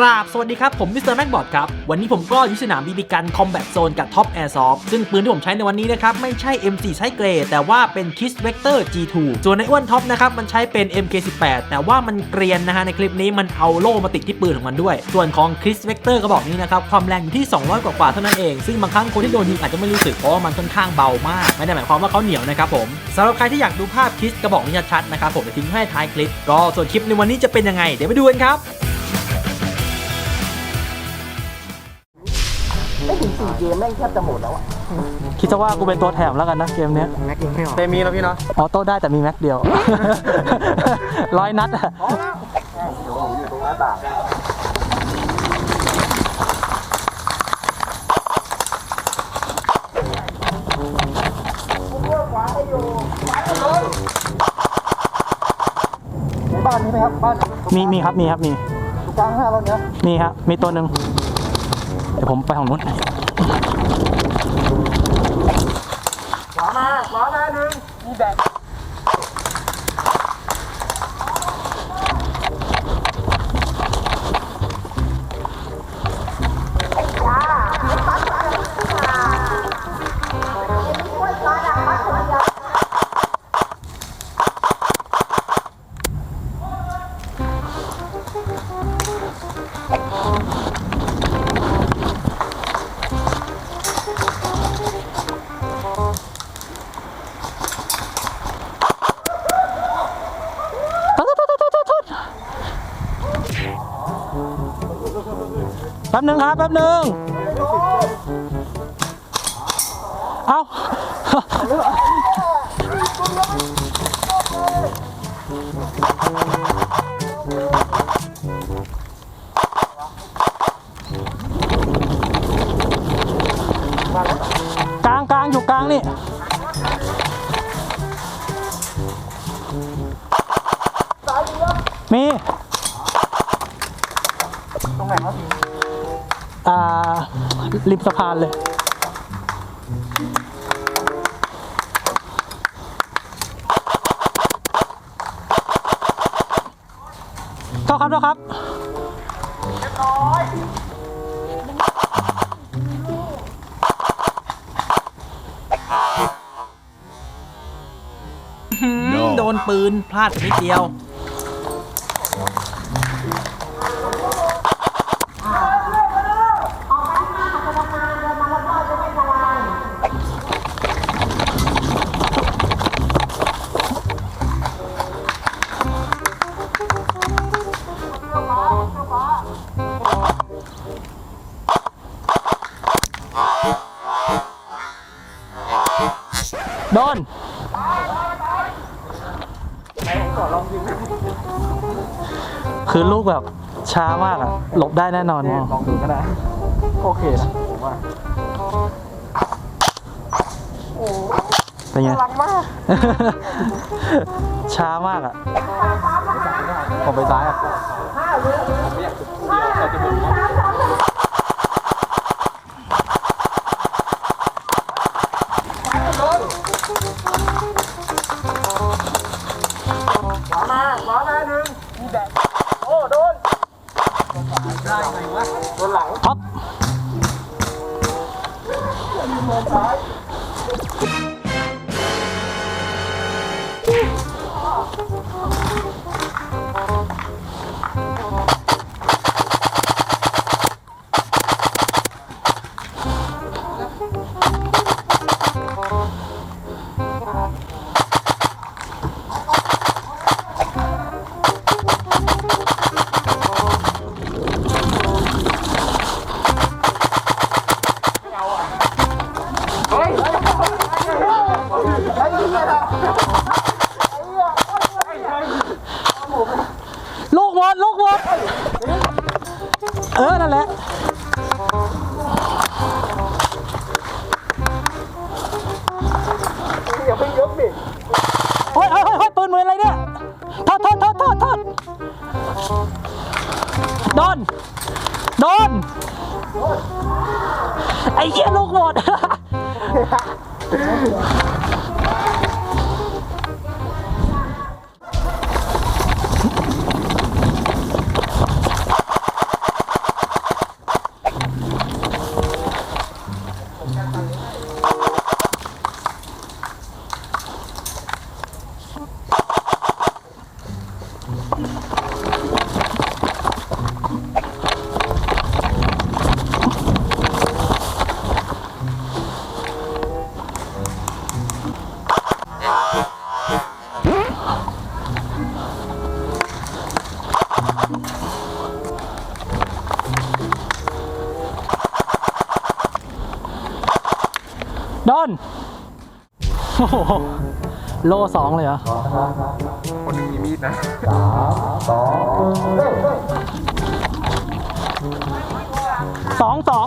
ราบสวัสดีครับ ผมมิสเตอร์แม็กบอดครับ วันนี้ผมก็อยู่สนามบีบีกันคอมแบทโซนกับท็อปแอร์ซอฟซึ่งปืนที่ผมใช้ในวันนี้นะครับ ไม่ใช่ M4 ใช้เกรดแต่ว่าเป็น Kiss Vector G2 ส่วนในอ้วนท็อปนะครับ มันใช้เป็น MK18 แต่ว่ามันเกรียนนะฮะ ในคลิปนี้มันเอาโล่มาติดที่ปืนของมันด้วย ส่วนของ Kiss Vector กระบอกนี้นะครับ ความแรงอยู่ที่ 200 กว่าๆเท่านั้นเอง ซึ่งบางครั้งคนที่โดนยิงอาจจะไม่รู้สึกเพราะว่ามันค่อนข้างเบามาก ไม่ได้หมายความว่าเขาเหนียวนะครับผมสำหรับใครที่อยากดูภาพ Kiss กระบอกนี้ชัดๆนะครับผมจะทิ้งให้ท้ายคลิป ก็ส่วนคลิปในวันนี้จะเป็นยังไงเดี๋ยวไปดูกันครับ สี่เกมแม่งแทบจะหมดแล้วอะคิดซะว่ากูเป็นตัวแถมแล้วกันนะเกมเนี้ยแม็กยังไม่ออกเตมีแล้วพี่เนาะออโต้ได้แต่มีแม็กเดียว ร้อยนัดอะอยู่ตรงหน้าต่างในบ้านนี้ไหมครับบ้านมีมีครับมีครับมีอยู่กลางห้าแล้วเนี้ย มีครับมีตัวหนึ่งเดี๋ยวผมไปของนู้น ขวามาขวามาหนึ่งมีแบก แป๊บหนึงครับแป๊บหนึงเอากลางกลางอยู่กลางนี่มีตรงไหนครับ ริมสะพานเลยโทษครับโทษครับโดนปืนพลาดไปนิดเดียว โดนคือลูกแบบช้ามากอะหลบได้แน่นอนมองลองดูก็ได้ โอเคนะผมว่าเป็นไงพลังมากช้ามากอะผมไปซ้ายอะขว ท็อป เออ นั่นแหละอย่าเพิ่งยกดิโอ้ยเฮ้ยเฮ้ยเฮ้ยปืนมืออะไรเนี่ยโทษโทษโทษโทษโทษโดนโดนไอ้เหี้ยลูกหมด ดอนโอ้โหโลสองเลยเหรอ คนหนึงมีมีดนะ สองสอง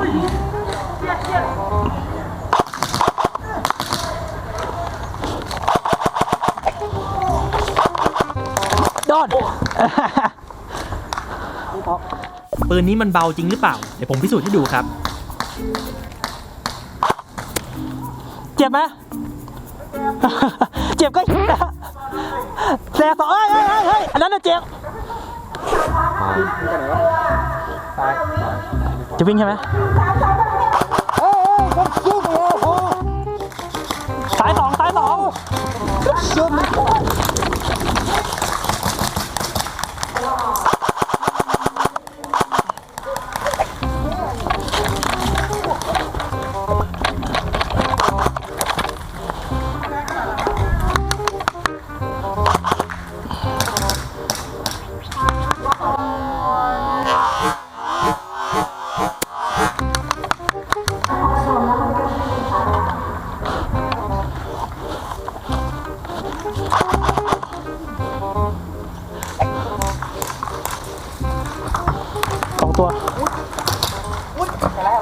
ดอนปืนนี้มันเบาจริงหรือเปล่า เดี๋ยวผมพิสูจน์ให้ดูครับ เจ็บไหม เจ็บก็แสบสองเอ้ยเอ้ยเอ้ยเฮ้ยอันนั้นน่ะเจ็บ จะวิ่งใช่ไหมสายสองสายสองสอ ตัวแล้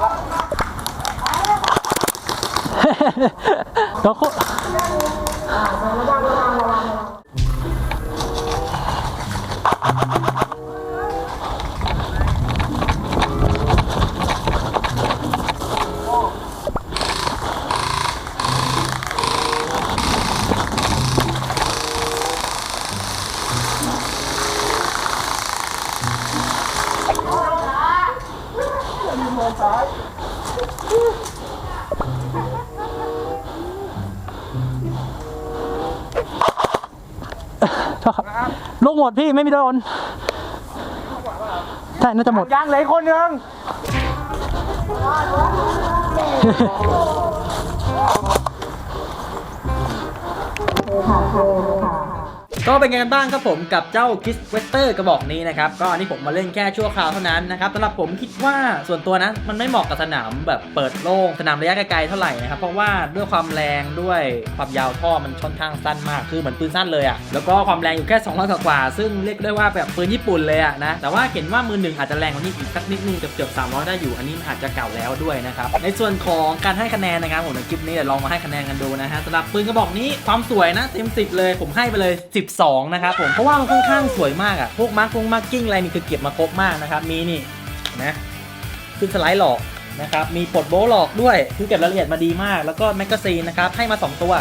ว คุลูกหมดพี่ไม่มีโดนใช่น่าจะหมดยังเหลืออกคนหนึง ก็เป็นไงกันบ้างครับผมกับเจ้าคิสเวสเตอร์กระบอกนี้นะครับ ก็อันนี้ผมมาเล่นแค่ชั่วคราวเท่านั้นนะครับสำหรับผมคิดว่าส่วนตัวนะมันไม่เหมาะกับสนามแบบเปิดโล่งสนามระยะไกลๆเท่าไหร่นะครับ เพราะว่าด้วยความแรงด้วยความยาวท่อมันค่อนข้างสั้นมากคือเหมือนปืนสั้นเลยอะ่ะแล้วก็ความแรงอยู่แค่200กว่า ซึ่งเรียกได้ว่าแบบปืนญี่ปุ่นเลยอะนะแต่ว่าเห็นว่ามือหนึ่งอาจจะแรงกว่านี้อีกสักนิดนึงเกือบๆ300ได้อยู่อันนี้มันอาจจะเก่าแล้วด้วยนะครับในส่วนของการให้คะแนนนะครับผมในคลิปนี้เดี๋ยวลองมาให้คะแนนกันดูนะฮะสำหรับปืนกระบอกนี้ความสวยนะเต็ม10เลยผมให้ไปเลย12 นะครับผม เพราะว่ามันค่อนข้างสวยมากอะพวกมาร์คงมาร์กิ้งอะไรนี่คือเก็บมาครบมากนะครับ มีนี่นะขึ้นสไลด์หลอกนะครับ มีปลดโบว์หลอกด้วย คือเก็บรายละเอียดมาดีมาก แล้วก็แมกกาซีนนะครับ ให้มา 2 ตัว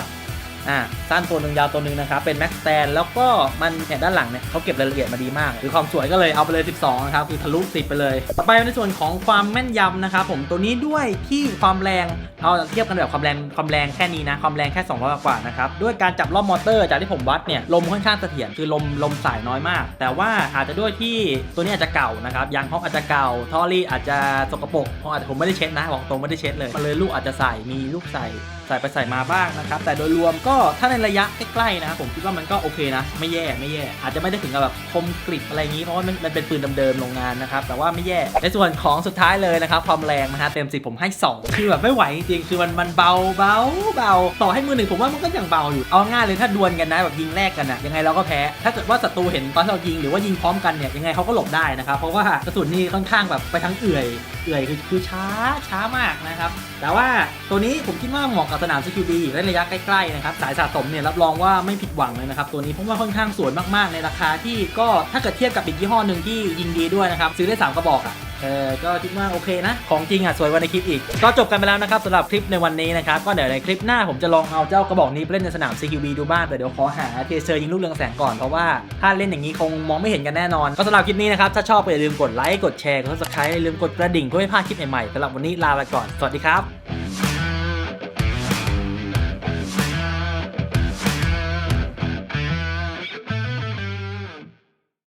อ่าสั้นตัวหนึ่งยาวตัวหนึ่งนะครับ เป็นแม็กสแตนแล้วก็มันเนี่ยด้านหลังเนี่ยเขาเก็บรายละเอียดมาดีมาก คือความสวยก็เลยเอาไปเลย 12 นะครับ คือทะลุ 10 ไปเลย ต่อไปในส่วนของความแม่นยำนะครับผมตัวนี้ด้วยที่ความแรงเอาเทียบกันแบบความแรงความแรงแค่นี้นะ ความแรงแค่ 200 กว่านะครับด้วยการจับรอบมอเตอร์จากที่ผมวัดเนี่ยลมค่อนข้างเสถียรคือลมลมสายน้อยมาก แต่ว่าอาจจะด้วยที่ตัวนี้อาจจะเก่านะครับยางฮอกอาจจะเก่าทอรี่อาจจะสกปรกเพราะอาจจะผมไม่ได้เช็ดนะบอกตรงไม่ได้เช็ดเลยมันเลยลูกอาจจะใส่มีลูกใส่ใส่ไปใส่มาบ้างนะครับแต่โดยรวมก็ถ้าในระยะใกล้ๆนะครับผมคิดว่ามันก็โอเคนะ ไม่แย่ไม่แย่ อาจจะไม่ได้ถึงกับแบบคมกริบอะไรอย่างนี้เพราะว่ามันเป็นปืนเดิมๆโรงงานนะครับแต่ว่าไม่แย่ในส่วนของสุดท้ายเลยนะครับความแรงนะฮะเต็มสิบผมให้ 2 คือแบบไม่ไหวจริงๆคือมันมันเบาเบาเบาต่อให้มือหนึ่งผมว่ามันก็ยังเบาอยู่เอาง่ายเลยถ้าดวลกันนะแบบยิงแรกกันนะยังไงเราก็แพ้ ถ้าเกิดว่าศัตรูเห็นตอนเรายิงหรือว่ายิงพร้อมกันเนี่ยยังไงเขาก็หลบได้นะครับเพราะว่ากระสุนนี่ค่อนข้างแบบไปทั้งเอื่อยเอื่อยคือคือช้าช้ามากนะครับแต่ว่าตัวนี้ผมคิดว่าเหมาะกับสนาม CQB และระยะใกล้ๆนะครับสายสะสมเนี่ยรับรองว่าไม่ผิดหวังเลยนะครับตัวนี้เพราะว่าค่อนข้างสวยมากๆ ในราคาที่ก็ถ้าเกิดเทียบกับอีกยี่ห้อหนึ่งที่ยิงดีด้วยนะครับซื้อได้สามกระบอกอะเออก็คิดว่าโอเคนะ ของจริงอะสวยกว่าในคลิปอีก ก็จบกันไปแล้วนะครับสำหรับคลิปในวันนี้นะครับ ก็เดี๋ยวในคลิปหน้าผมจะลองเอาเจ้ากระบอกนี้ไปเล่นในสนาม CQB ดูบ้างแต่เดี๋ยวขอหาเทเซอร์ยิงลูกเรืองแสงก่อน เพราะว่าถ้าเล่นอย่างนี้คงมองไม่เห็นกันแน่นอน ก็สำหรับคลิปนี้นะครับ ถ้าชอบก็อย่าลืมกดไลค์กดแชร์กด subscribe อย่าลืมกดกระดิ่งเพื่อไม่พลาดคลิปใหม่ๆสำหรับวันนี้ลาไปก่อนสวัสดีครับ